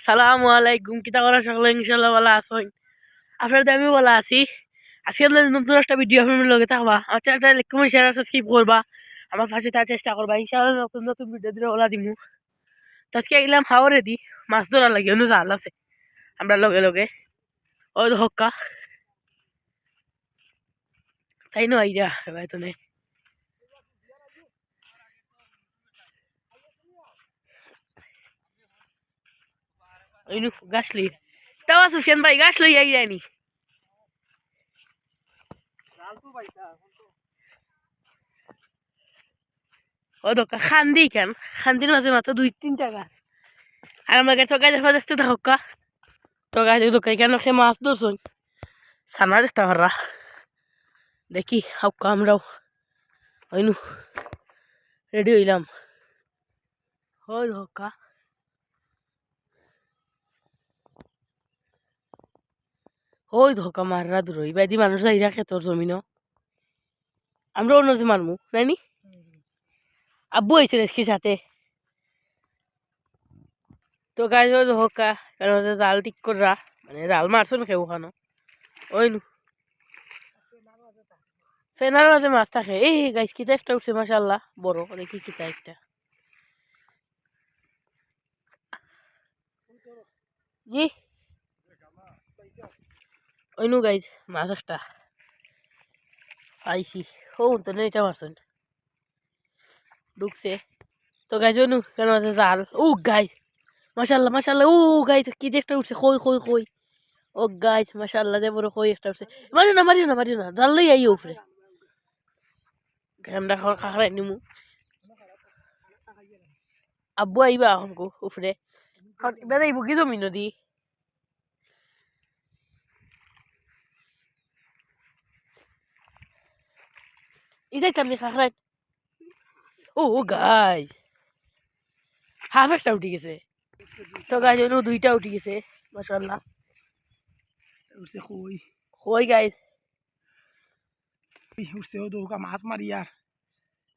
আসসালামু আলাইকুম। কিতা করা সকলে? ইনশাল্লাহ ভালো আসুন আপনাদের আমি ভালো আছি। আজকে নতুন একটা ভিডিও আপনার লগে থাকবা। আমার চ্যানেলটা লাইক কমেন্ট শেয়ার সাবস্ক্রাইব করবা। আমার পাশে তার চেষ্টা করবা। ইনশাল্লাহ নতুন নতুন ভিডিও দিলে ওলা দিমু। তো আজকে এলাম হাওরে দি মাছ ধরা লাগে অনু জাল আছে। আমরা লগে লগে। ওই হক্কা। তাই নো আইডিয়া এবার তো নেই নু গাছ লই তাও সুফিয়ান ভাই গাছ লই আই যায়নি ও দোকা খান্দি কেন খান্দির মাঝে মাত্র দুই তিনটা গাছ আর আমার কাছে গাছ দেখা দেখতে থাকা তো গাছ দোকাই কেন সে মাছ ধরছই সানা দেখতে পারা দেখি হাউকা আমরাও ওই নু রেডি হইলাম হয় ধোকা ওই ধোকা মাররা দূর বাইদি মানুষ যাই রাখে তোর জমিন। আমরা অন্য যে মারমু নাইনি আব্বু হয়েছে আজকে সাথে তো গাছ ওই ধোকা কারণ হচ্ছে জাল ঠিক করা মানে জাল মারছো না কেউ ওখানো ওই নু। ফেনার মাঝে মাছ থাকে। এই গাছ কিতা একটা উঠছে মাসাল্লাহ বড় দেখি কিতা একটা। জি ওইনু গাইজ মাছ একটা পাইছি। ও, তো এটা মারছেন ঢুকছে। তো গাইজ ওইনু কেন আছে জাল? ও, গাইজ মাসাল্লাহ মাসাল্লাহ ও, গাইজ, কি যে একটা উঠছে, কই কই কই। ও, গাইজ মাসাল্লাহ যে বড় কই একটা উঠছে। মারি না মারি না মারি না, জাল লই আই উপরে। আমরা খাখারাই নিমু। আব্বু আইবা এখন কো উপরে। কারণ এবার আইব কি জমি নদী ইজাইতাম নি খাখরাই ও ও গাই হাফ একটা উঠে গেছে তো গাছ ও দুইটা উঠে গেছে মাসাল্লাহ উঠছে কই কই গাইস উঠছে ও দৌকা মাছ মারি আর।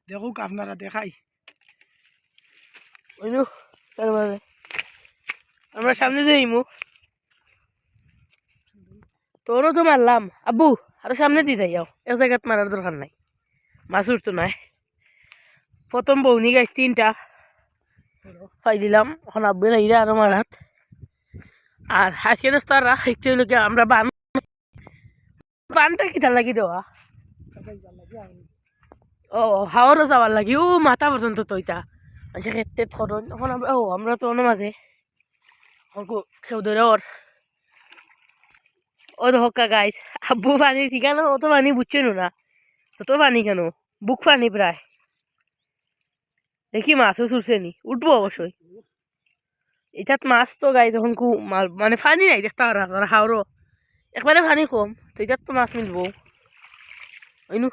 দেখুক আপনারা দেখাই। ওইনু তার মাঝে আমরা সামনে যাইমু তোরও তো মারলাম। আব্বু আরও সামনে দিয়ে যাই এক জায়গাত মারার দরকার নাই। মাছ উঠতো নাই। প্রথম বৌনি গাছ তিনটা। পাই দিলাম আব্বু নাইরা আরও মারাত। আর আজকে তো তারা একটু আমরা বান বানটা কিতা লাগি দেওয়া? ও হাওয়ারও যাওয়ার লাগি। ও, মাথা পর্যন্ত তৈতা আচ্ছা ক্ষেত্রে ধরুন এখন আমরা ও, আমরা তো অন্য মাঝে। কেউ ধরে ওর। ও তো হক্কা গাইস আব্বু পানি ঠিক না অত পানি বুঝছে না। তত পানি কেন? বুক পানি প্রায়। দেখি মাছও চুরছে নি। উঠবো অবশ্যই। এটাত মাছ তো গাই যখন কু মানে পানি নাই দেখতে তারা হাওড়ো একবারে পানি কম, তো এটাত তো মাছ মিলবো। ওইনু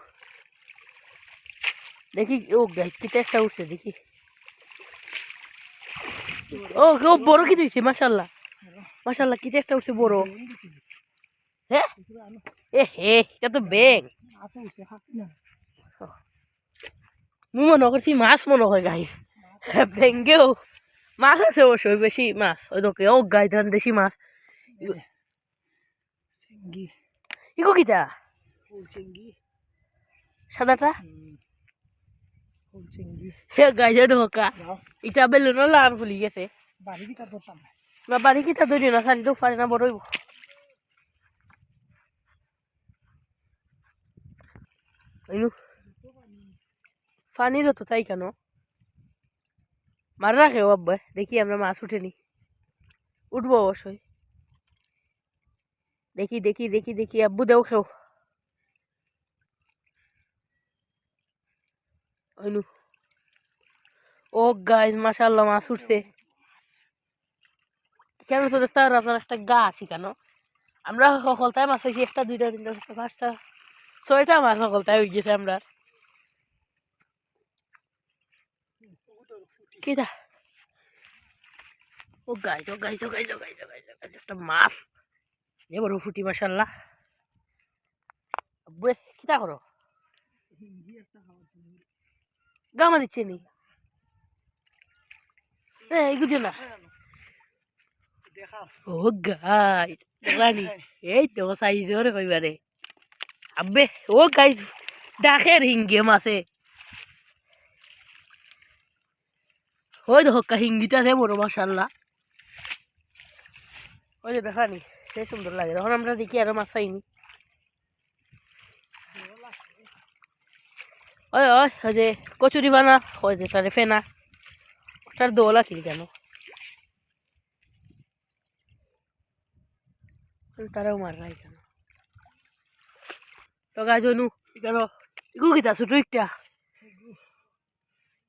দেখি, ও গাইস কিটা একটা উঠছে, দেখি। ও বড় কি দিয়েছে মাসাল্লাহ মাসাল্লাহ কিটা একটা উঠছে বড়। হ্যাঁ? এ হে এটা তো ব্যাং আছে উঠছে মু মনে করছি মাছ মনে হয় গাইস। ব্যাঙ্গেও মাছ আছে অবশ্যই বেশি মাছ। ওই তোকে ও গাই ধান দেশি মাছ। কিটা সাদাটা? হে ধোকা। বেলুনও ফুলি গেছে। বাড়ি দিকে ধরতাম না না বাড়ি কিটা ধরি না সারি তো পারে না বড় ওইনু পানির তো তাই কেন? মার রাখে আব্বা দেখি আমরা মাছ উঠেনি। উঠবো অবশ্যই। দেখি দেখি দেখি দেখি, আব্বু দেও খেও। ওইনু ও গাছ মাসাল্লাহ মাছ উঠছে। কেন তো দেখতে আপনার একটা গা আছি কেন? আমরা সকলতায় মাছ হয়েছি একটা, দুইটা, তিনটা পাঁচটা। ছয়টা মাছ সকলতায় হয়ে গেছে আমরা। কিটা? ও গামা দিচ্ছে নি এ এগুলো না। দেখাও ও গাইস দেখলানি এই তো সাইজের কইবারে। আবে ও গাইস ডাকের হিঙ্গে মাছে ওই দেখো হিঙ্গিটা সে বড় মাসাল্লাহ ওই যে দেখানি সে সুন্দর লাগে। তখন আমরা দেখি আরও মাছ পাইনি। ওই ওই ওই যে কচুরি বানা, ওই যে তারে ফেনা। ওটার দোলা কিনি কেন? তারাও মার রাই গাছ অনু কেন ইগু কিতা ছোট একটা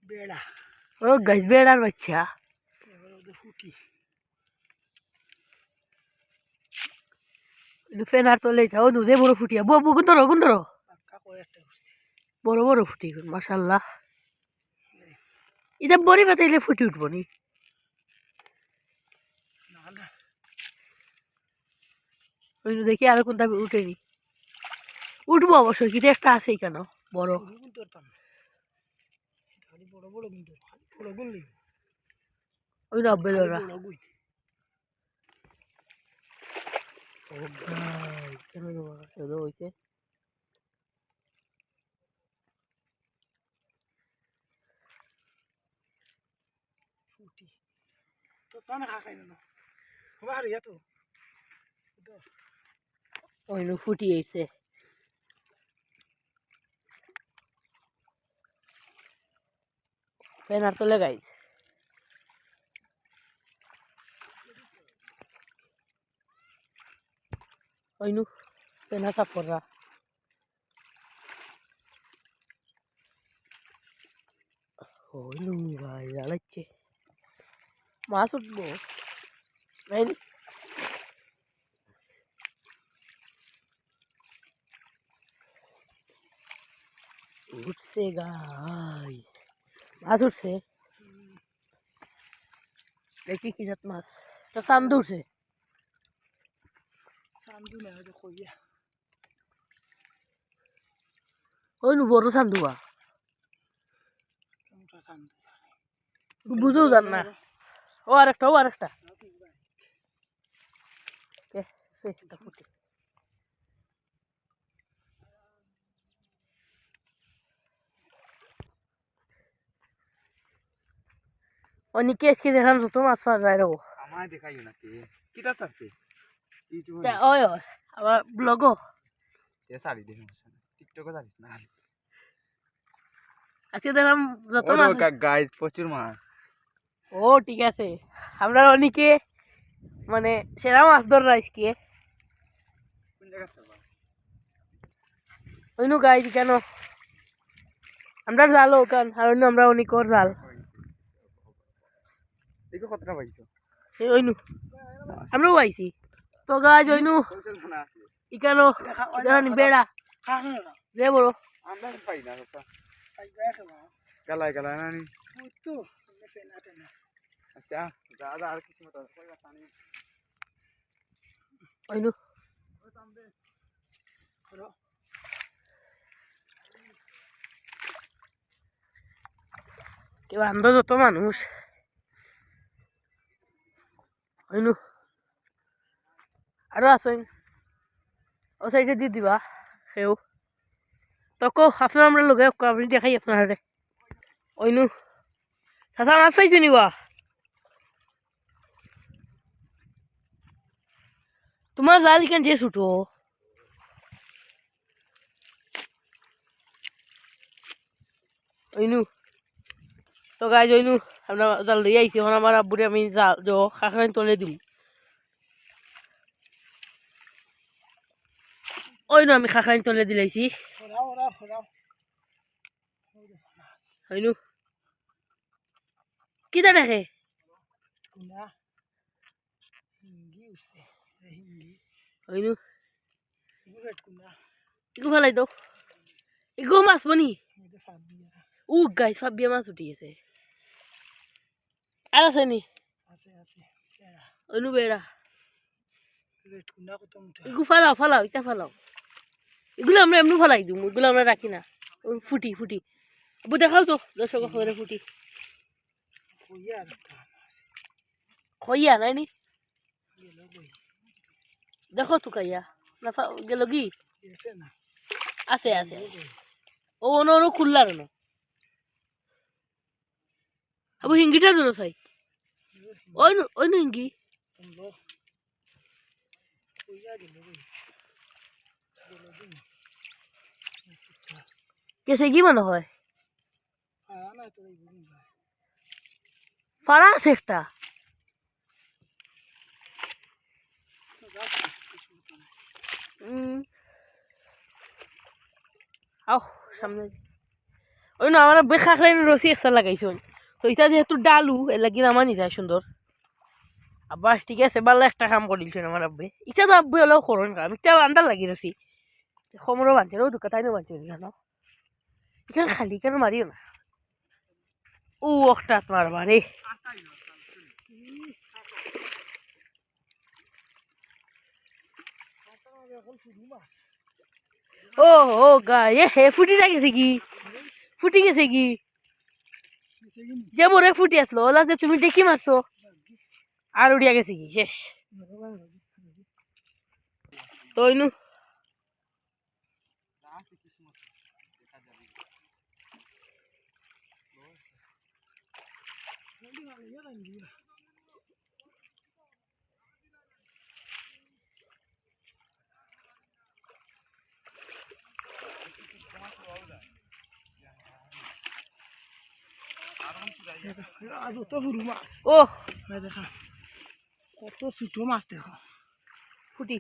বেড়া ও গাছ বেড়ার বাচ্চা ফেনার তো লেই থাও নুদে বড় ফুটিয়া বউ গুন্তর পাক্কা কয়েকটা উঠছে বড় বড় ফুটি গুন মাশাল্লাহ এটা বড়ি ফাটাইলে ফুটি উঠবো নি ওই দেখি আর কোনটা উঠেনি উঠবো অবশ্যই কিন্তু একটা আছেই কেন? বড়। ওই নব্বে ধরা কেন হয়েছে ফুটি। তো সামনে খা খাই না বাহার ইয়া তো ওই নু ফুটি আইছে ফেনার তো লাগাইছে ওই নু পেনা সাফররা ওই নু গাই জ্বালাচ্ছে মাছ উঠবো নাই উঠছে গাইস মাছ উঠছে দেখি কি জাত মাছ তা চান্দ উঠছে সামদু না হয়তো কইয়া ওই নু বড় চান্দুয়া বুঝেও জান না ও আরেকটা ও আরেকটা ফুটে অনেকে আজকে দেখান যত মাছ মাছ যায় রে আমায় দেখাইও না তে কিতা চাচ্ছে ইউটিউবে তা ওই আবার ব্লগও তে সারি দেখে সমস্যা নাই জানিস না? আজকে দেখলাম যত মাছ গাইস প্রচুর মাছ। ও ঠিক আছে। আমরা অনেকে মানে সেরা মাছ ধর আজকে। কোন জায়গা ওইনু গাইজ কেন? আমরা জাল ওখান আর অন্য আমরা অনেক ওর জাল দেখো কতটা পাইছো। এই ওইনু আমরাও আইছি তো গাছ ওইনু ইকানো জানি বেড়া। না। দে বড়। আমরা পাই না গালাই গালাই না নি তো আচ্ছা দাদা আর কিছু মত ওইনু কেউ আন্দ যত মানুষ। ওইনু আরও আছেন ও সাইডে দিয়ে দিবা, সেও। তো কো আপনার আমরা লগে আপনি দেখাই আপনার ওইনু চাচা, মাছ পাইছে নিবা তোমার জাল কেন যে ছুটো ওইনু তো গাই ওইনু আমরা জাল দিয়ে আইছি, এখন আমার আব্বুরে আমি জাল জ খাখানি তলে দিম। ওইনু আমি খাখানি তলে দিলাইছি। ওইনু কিতা দেখে? কুনা ইগু ফেলাই দাও। ইগু মাছ বনি। উ গাই সব বিয়ে মাছ উঠি গেছে। আর আছে নি আছে আছে এরা ওইনু বেড়া এগু ফালাও ফালাও ইটা ফালাও এগুলো আমরা এমনি ফালাই দিম এগুলো আমরা রাখি না ফুটি ফুটি আবু দেখাও তো দর্শক করে ফুটি খইয়া নাই নি দেখো তো কাইয়া না গেল কি আছে আছে আছে ও অন্য অন্য খুললার না আবু হিঙ্গিটা জন্য চাই নো নো কইয়া গেল রে কেসে কি মনে হয় না ফাড়া আছে একটা না। আও সামনে। ওই না, আমার বেখা খাই রসি একটা লাগাইছুন তো এটা যেহেতু ডালু, এর লাগি নামানি যায় সুন্দর। আব্বা, ঠিক আছে ভালো একটা কাম করিলছেন আমার আব্বে। ইটা তো আব্বু হলেও করুন কাম ইটা আন্দার লাগি রসি সমরও বানছে ও দুকা তাই না বানছে কেন এখানে খালি কেন মারিও না। ও একটা মারবা রে ও ও গা, এ, হে ফুটিটা গেছে কি? ফুটি গেছে কি? যে মোরে ফুটি আসলো ওলা যে তুমি দেখি মারছো আর উড়িয়া গেছে কি? শেষ। তো ইনু আছে কিছু মাছ দেখা যাবে আজ তো ফুরু মাছ। ও দেখা। কত ছোট মাছ দেখো। ফুটি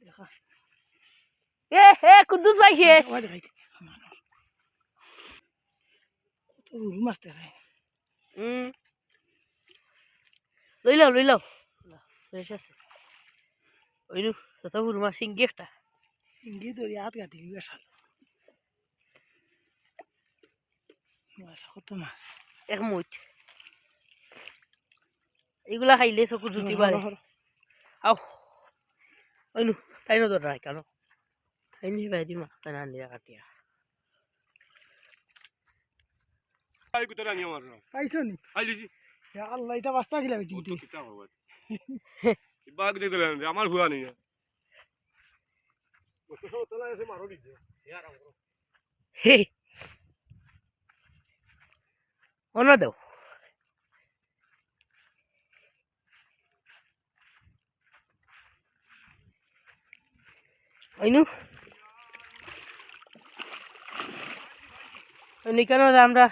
দেখা। এ হে কুদ্দুস ভাই শেষ ওই দেখাইছে। কত মাছ উম। লই লাও লই লাও। শেষ আছে। ওইনু তত ফুরমা সিঙ্গি একটা। ইঙ্গি ধরি হাত গাতি বেশাল মাছ কত মাছ? এক মুঠ। এগুলা খাইলে চকুর জুতি বাড়ে। আও ওইনু তাই নজর রাখ কেন তাই নি ভাই দিমা তাই না নিয়া কাটিয়া আই কুতরা পাইছো নি? ইয়া আল্লাহ এটা বাস্তা গিলা বেটি কত কিতা করব বাগ দেখতে লাগবে আমার হুয়া নেই তোলা এসে মারো দিছে হে। অন্য দেও। ওইনু ওইনি কেন আমরা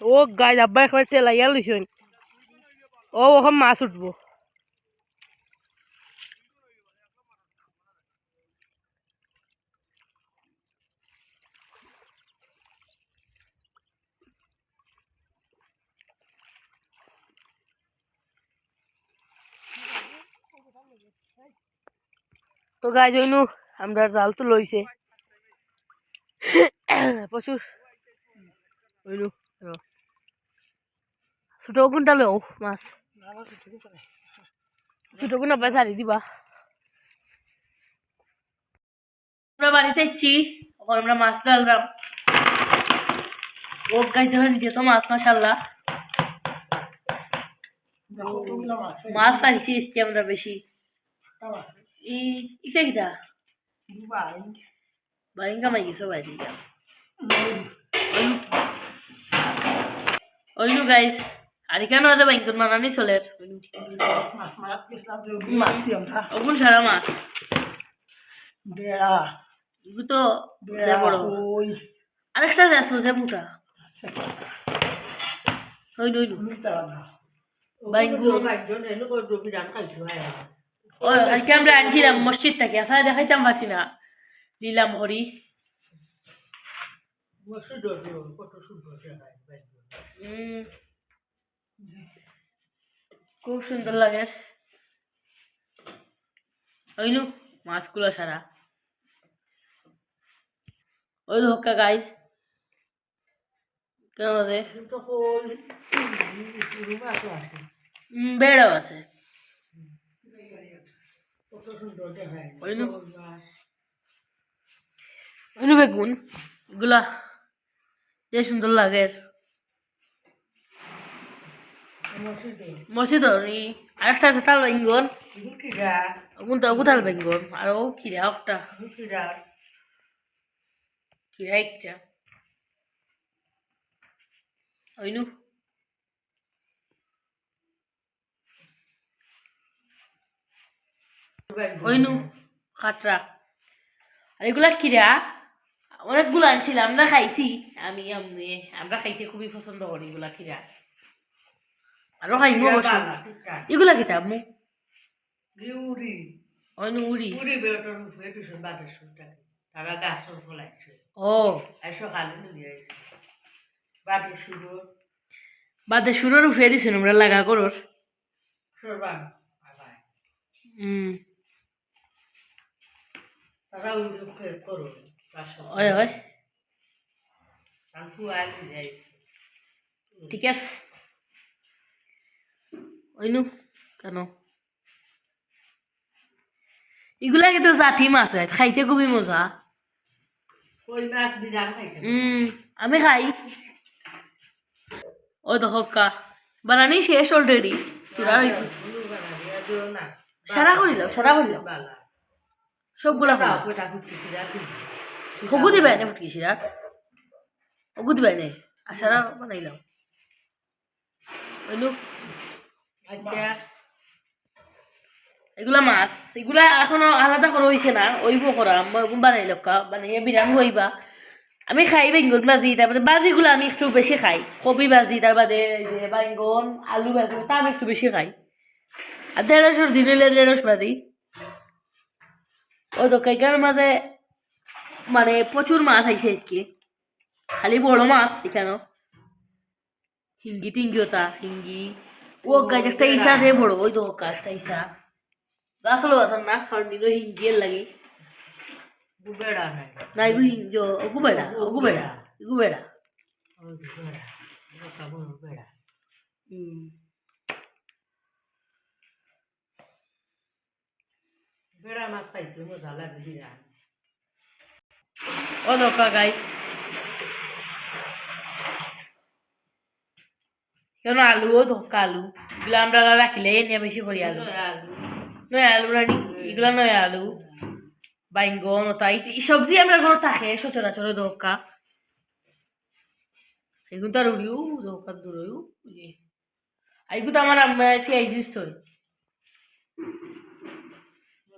ও গাছ আব্বা একবার টেলাইয়া লইছুন ও ওখান মাছ উঠবো তো গাছ ওইনু আমরা জাল তো লইছে। প্রচুর ওইনু ছোট কোনটা লো মাছ। ছোট কোন সারি দিবা। আমরা বাড়িতে এসছি এখন আমরা মাছ ডাললাম ও গাইতে হয় যেত মাছ মাসাল্লাহ মাছ এসছি আমরা বেশি। একটা মাছ। ইটা কিটা দুবাই বাইং কামাই গেছো বাইরে ওইনু গাইস আর কেন আছে বাইং কোন মানানি চলে মাছ মারাত গেছিলাম যে মাছছি আমরা ওগুন সারা মাছ বেড়া এগুলো তো বেড়া বড় ওই আরেকটা যাস যে মোটা আচ্ছা ওইনু ওইনু মিলতে না বাইং আজকে আমরা আনছিলাম মসজিদ থেকে আসলে দেখাইতাম পারছি না। হরি খুব সুন্দর লাগে। ওইনু মাছগুলো সারা। ওই হক্কা গাই। কেমন আছে? উম, বেড়াও আছে। ওইনু বেগুন, এগুলা যে সুন্দর লাগে। মসজিদর ই আরেকটা আছে তাল বেঙ্গন আর ও খিরা একটা খিরা একটা? ওইনু ওইনু কাটরা আর এগুলা কিরা? অনেকগুলো আনছিলাম আমরা খাইছি। আমি আমি আমরা খাইতে খুবই পছন্দ করি এগুলা কিরা। আরও অবশ্য। এগুলা কিতা আম্মু? অইনু উড়ি। তারা গাছ ফলাইছে। ও। আর সকালে নিয়ে আসছে বাড়ি শুরু। বাদে সুরের উঠে দিছেন আমরা লাগা করর সরবান হুম ওই ওই ঠিক আছে ওইনু কেন এগুলা কিন্তু জাতি মাছ হয় খাইতে খুবই মজা আমি খাই ওই তো হক্কা বানানি শেষ অলরেডি সারা করিল সারা করিল সবগুলা হগু দিবাই না। ফুটকি সিরাত হগু দিবাই নাই আর সারা বানাইলাম ওইলু আচ্ছা। এগুলা মাছ এগুলা এখনও আলাদা করা হয়েছে না ওইব করা। মই ওগুলো বানাই লক্কা বানাইয়া বিরান হইবা। আমি খাই বেঙ্গন ভাজি তারপরে ভাজিগুলো আমি একটু বেশি খাই। কবি ভাজি তার বাদে যে বেঙ্গন আলু ভাজি তা আমি একটু বেশি খাই। আর দেড়শোর দিন হইলে দেড়শ ভাজি। ওই তো কাইকার মাঝে মানে প্রচুর মাছ আইছে আজকে। খালি বড় মাছ এখানেও। হিঙ্গি টিঙ্গি ওটা হিঙ্গি। ও গাছ একটা ইসা যে বড় ওই তো ওকা একটা ইসা গাছলো বাসান না কারণ নিলো হিঙ্গিয়ের লাগে। বেড়া নাই। না ইগু হিঙ্গি ওগু বেড়া ওগু বেড়া বড় বেড়া হুম। বেড়া মাছ খাইতে মজা লাগে গাইস কেন ধোকা আলু এগুলো আমরা রাখিলে নিয়ে বেশি করি আলু নয় আলু রানি এগুলো নয় আলু বাইঙ্গন এই সবজি আমরা ঘর থাকে সচরাচর ধোকা এগুলো তো আর উড়িও ধোকা দূরও এইগুলো তো আমার আম্মা ফিয়াই দিস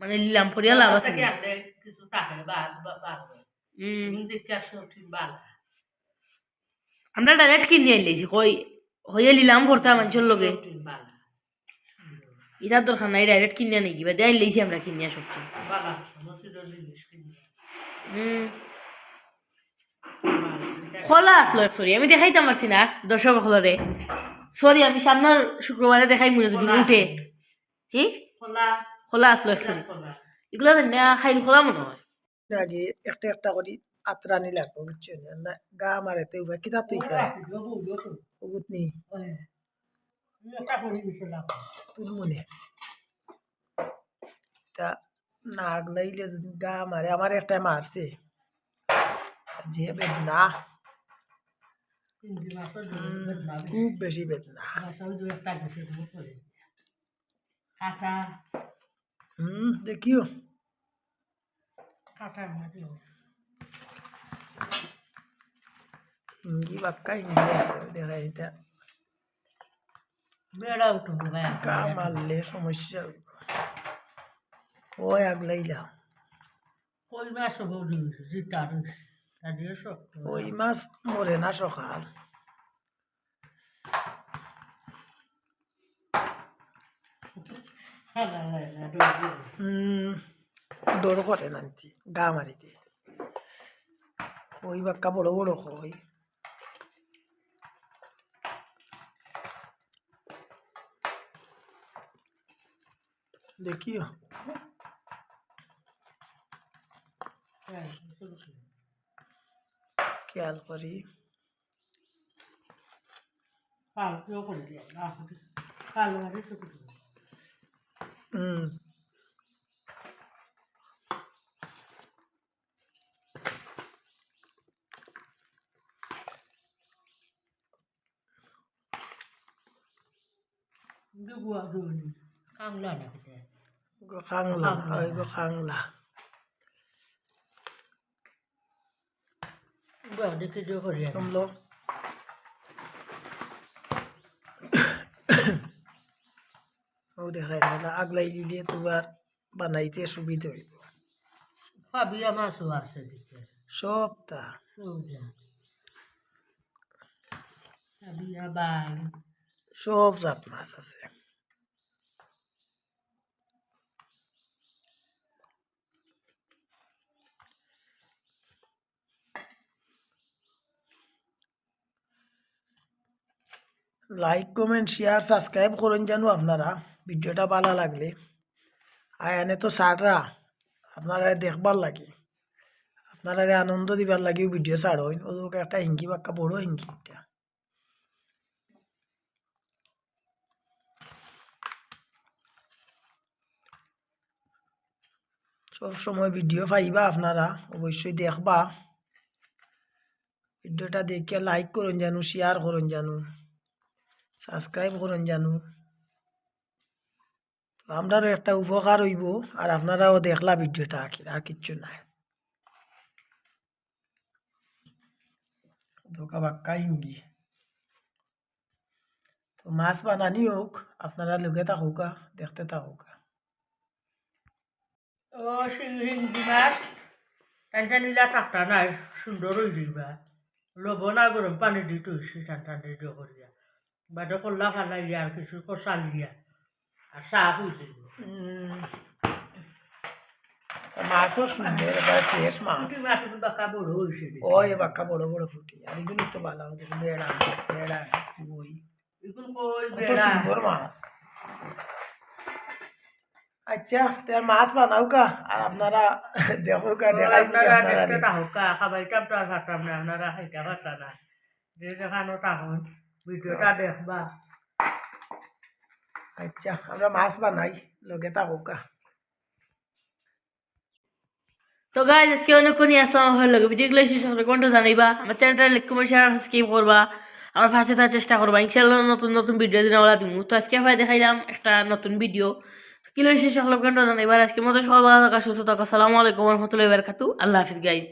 মানে লিলাম ফরিয়া লাভ আছে কিছু আমরা ডাইরেক্ট কিনে আইলেছি কই হয়ে লিলাম করতাম মানুষের লগে। ইটার দরকার নাই ডাইরেক্ট কিনে নাকি বাদে আইলেছি আমরা কিনে সবচেয়ে হুম। খোলা আসলো সরি আমি দেখাইতাম পারছি না দর্শক হলরে সরি আমি সামনের শুক্রবারে দেখাই মনে যদি উঠে। কি? খোলা খোলা আসলো খোলা এগুলো না খাইল খোলা মনে হয়। আগে একটা একটা করে আত্রানি লাগবে বুঝছ? না গা উভয় তুই নি। তোর মনে? তা নাগ লাইলে যদি গা মারে আমার একটা মারছে। যে বেদনা। খুব বেশি বেদনা। কাটা হুম দেখিও। হিঙ্গি বাক্কা হিঙ্গি আছে দেখা এটা বেড়া উঠবো ভাই। গা মারলে সমস্যা। ওই আগলাইলা। কই মাছ হব জিতা ওই মাছ মরে না সকাল। দৌড় করে নানতি গা মারিতে ওই বাক্কা বড় বড় কই দেখিও হ্যাঁ ছোট ছোট খেয়াল করি কালো কেউ করে দিয়ে ừ. cái quả rồi khang là nè cái khang là ơi cái khang là quả được cái đồ rồi không lo ও দেখা যায় আগলাই দিলে তোমার বানাইতে সুবিধা হইব। ভাবি আমার সু আছে সবটা সুজা সব জাত মাছ আছে। লাইক কমেন্ট শেয়ার সাবস্ক্রাইব করুন জানো আপনারা। ভিডিওটা ভালো লাগলে। আর এনে তো সাররা আপনারা দেখবার লাগে। আপনারা আনন্দ দিবার লাগেও ভিডিও ছাড় হইন ওদেরকে একটা হিঙ্গি বাক্কা বড় হিঙ্গি একটা সব সময় ভিডিও পাইবা আপনারা, অবশ্যই দেখবা। ভিডিওটা দেখিয়া লাইক করুন জানো শেয়ার করুন জানো। সাবস্ক্রাইব করুন জানো। আমরারও একটা উপকার হইব আর আপনারাও দেখলা ভিডিওটা, আর কিচ্ছু নাই। ধোকা বাক্কা তো মাছ বানানি হোক, আপনারা লগে থাকুকা, দেখতে থাকুকা। টানটা নাই, সুন্দর লবণ পানি দি তুইছি টান টান দিয়ে করিয়া। বাদে করলা ফালাইয়া আর কিছু কষালিয়া মাছও সুন্দর এবার ফ্রেশ মাছ। ওই বাক্কা বড় বড় ফুটি আর এগুলি তো ভালো দেখুন বেড়া বেড়া কই। কত সুন্দর মাছ। আচ্ছা তার মাছ বানাও কা আর আপনারা দেখো কা দেখাই আপনারা দেখতে থাকুকা খাবাইতাম তো আর না আপনারা খাইতে পারতা না। যে দেখানো থাকুন ভিডিওটা দেখবা। আচ্ছা আমরা মাছ বানাই লগে থাকো কা তো গাইজ আজকে অনেকক্ষণই আসা হয়ে লাগে। ভিডিওগুলো শেষ হলে কোনটা জানাইবা আমার চ্যানেলটা লাইক কমেন্ট শেয়ার সাবস্ক্রাইব করবা। আমার পাশে থাকার চেষ্টা করবা। ইনশাল্লাহ নতুন নতুন ভিডিও দিন আমরা দিব তো আজকে ভাই দেখাইলাম একটা নতুন ভিডিও তো কিলো শেষ হলে কোনটা জানাইবা। আজকে মতো সবাই ভালো থাকা সুস্থ থাকা। সালামু আলাইকুম রহমতুল্লাহ বারকাতু আল্লাহ হাফিজ গাইজ